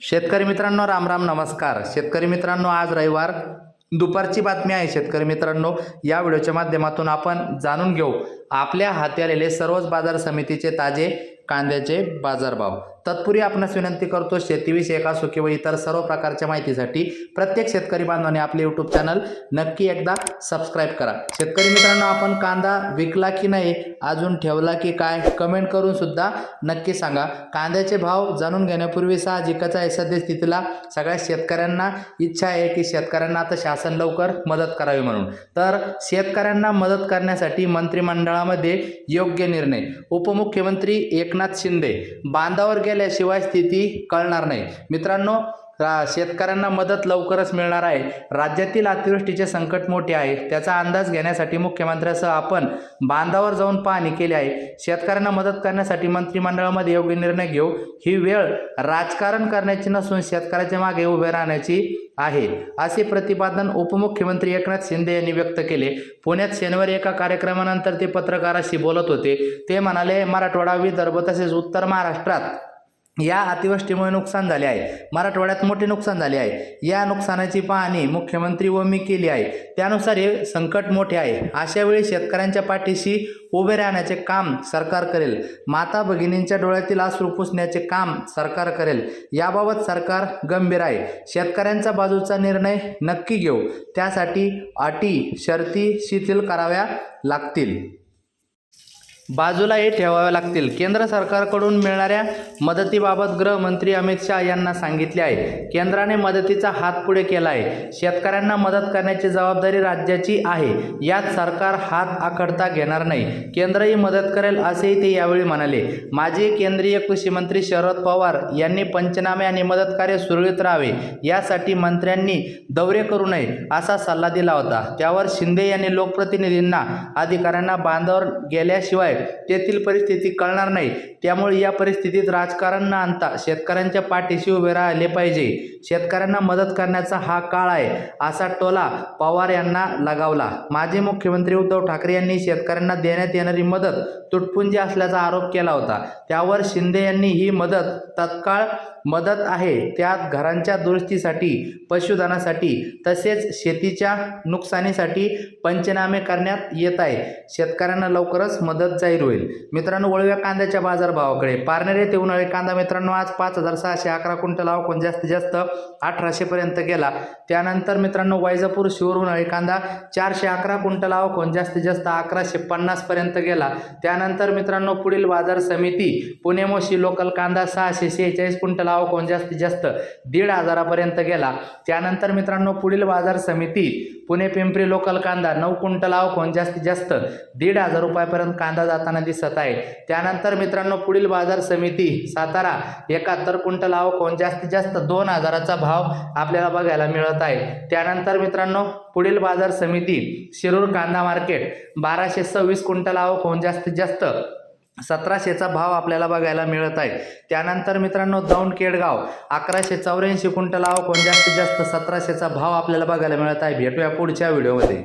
शेतकरी मित्रांनो राम राम नमस्कार. शेतकरी मित्रांनो आज रविवार. दुपारची बातमी आहे शेतकरी मित्रांनो. या व्हिडिओच्या माध्यमातून आपण जाणून घेऊ. आपल्या हाती आलेले सर्वच बाजार समितीचे ताजे कांद्याचे बाजारभाव. तत्पूर्वी आपणास विनंती करतो शेतीविषयक असो किंवा इतर सर्व प्रकारच्या माहितीसाठी प्रत्येक शेतकरी बांधवाने आपले यूट्यूब चॅनल नक्की एकदा सबस्क्राईब करा. शेतकरी मित्रांनो आपण कांदा विकला की नाही अजून ठेवला की काय कमेंट करून सुद्धा नक्की सांगा. कांद्याचे भाव जाणून घेण्यापूर्वी साहजिकच आहे सद्यस्थितीला सगळ्या शेतकऱ्यांना इच्छा आहे की शेतकऱ्यांना आता शासन लवकर मदत करावी म्हणून. तर शेतकऱ्यांना मदत करण्यासाठी मंत्रिमंडळामध्ये योग्य निर्णय. उपमुख्यमंत्री एक एकनाथ शिंदे. बांधावर गेल्याशिवाय स्थिती कळणार नाही. मित्रांनो रा- शेतकऱ्यांना मदत लवकरच मिळणार आहे. राज्यातील अतिवृष्टीचे संकट मोठे आहे. त्याचा अंदाज घेण्यासाठी मुख्यमंत्र्यासह आपण बांधावर जाऊन पाहणी केली आहे. शेतकऱ्यांना मदत करण्यासाठी मंत्रिमंडळामध्ये योग्य निर्णय घेऊ. ही वेळ राजकारण करण्याची नसून शेतकऱ्याच्या मागे उभे राहण्याची आहे. असे प्रतिपादन उपमुख्यमंत्री एकनाथ शिंदे यांनी व्यक्त केले. पुण्यात शनिवारी एका कार्यक्रमानंतर ते पत्रकाराशी बोलत होते. ते म्हणाले मराठवाडा विदर्भ तसेच उत्तर महाराष्ट्रात या अतिवृष्टीमुळे नुकसान झाले आहे. मराठवाड्यात मोठे नुकसान झाले आहे. या नुकसानाची पाहणी मुख्यमंत्री व मी केली आहे. त्यानुसार हे संकट मोठे आहे. अशा वेळी शेतकऱ्यांच्या पाठीशी उभे राहण्याचे काम सरकार करेल. माता भगिनींच्या डोळ्यातील आसरू पुसण्याचे काम सरकार करेल. याबाबत सरकार गंभीर आहे. शेतकऱ्यांच्या बाजूचा निर्णय नक्की घेऊ. त्यासाठी अटी शर्ती शिथिल कराव्या लागतील. बाजूलाही ठेवाव्या लागतील. केंद्र सरकारकडून मिळणाऱ्या मदतीबाबत गृहमंत्री अमित शहा यांना सांगितले आहे. केंद्राने मदतीचा हात पुढे केला आहे. शेतकऱ्यांना मदत करण्याची जबाबदारी राज्याची आहे. यात सरकार हात आखडता घेणार नाही. केंद्रही मदत करेल असेही ते यावेळी म्हणाले. माजी केंद्रीय कृषी मंत्री शरद पवार यांनी पंचनामे आणि मदत कार्य सुरळीत राहावे. यासाठी मंत्र्यांनी दौरे करू नये असा सल्ला दिला होता. त्यावर शिंदे यांनी लोकप्रतिनिधींना अधिकाऱ्यांना बांधावर गेल्याशिवाय तेथील परिस्थिती कळणार नाही. त्यामुळे या परिस्थितीत राजकारण न आणता शेतकऱ्यांच्या पाठीशी उभे राहिले पाहिजे. शेतकऱ्यांना मदत करण्याचा हा काळ आहे असा टोला पवार यांना लगावला. माजी मुख्यमंत्री उद्धव ठाकरे यांनी शेतकऱ्यांना देण्यात येणारी मदत तुटपुंजी असल्याचा आरोप केला होता. त्यावर शिंदे यांनी ही मदत तत्काळ मदत आहे. त्यात घरांच्या दुरुस्तीसाठी पशुधनासाठी तसेच शेतीच्या नुकसानीसाठी पंचनामे करण्यात येत आहे शेतकऱ्यांना लवकरच मदत जाहीर होईल. मित्रांनो वळव्या कांद्याच्या बाजारभावाकडे. पारनेर येथे उन्हाळी कांदा मित्रांनो आज पाच हजार सहाशे अकरा क्विंटल आवकून जास्तीत जास्त अठराशेपर्यंत गेला. त्यानंतर मित्रांनो वैजापूर शिवर उन्हाळी कांदा चारशे अकरा क्विंटल आवकून जास्तीत जास्त अकराशे पन्नासपर्यंत गेला. त्यानंतर मित्रांनो पुढील बाजार समिती पुणे मोशी लोकल कांदा सहाशे शेहेचाळीस क्विंटल आवकून जास्तीत जास्त दीड हजारापर्यंत गेला. त्यानंतर मित्रांनो पुढील बाजार समिती पुणे पिंपरी लोकल कांदा नऊ क्विंटल आवकून जास्तीत जास्त दीड हजार रुपयापर्यंत कांदा जाताना दिसत आहे त्यानंतर मित्रांनो पुढील बाजार समिती सातारा एकाहत्तर क्विंटल आवकून जास्तीत जास्त दोन हजाराचा भाव आपल्याला बघायला मिळत आहे. त्यानंतर मित्रांनो पुढील बाजार समिती शिरूर कांदा मार्केट बाराशे सव्वीस क्विंटल आवकून जास्तीत जास्त सतराशेचा भाव आपल्याला बघायला मिळत आहे. त्यानंतर मित्रांनो दौंड केडगाव अकराशे चौऱ्याऐंशी क्विंटल आवकून जास्तीत जास्त सतराशेचा भाव आपल्याला बघायला मिळत आहे. भेटूया पुढच्या व्हिडिओमध्ये.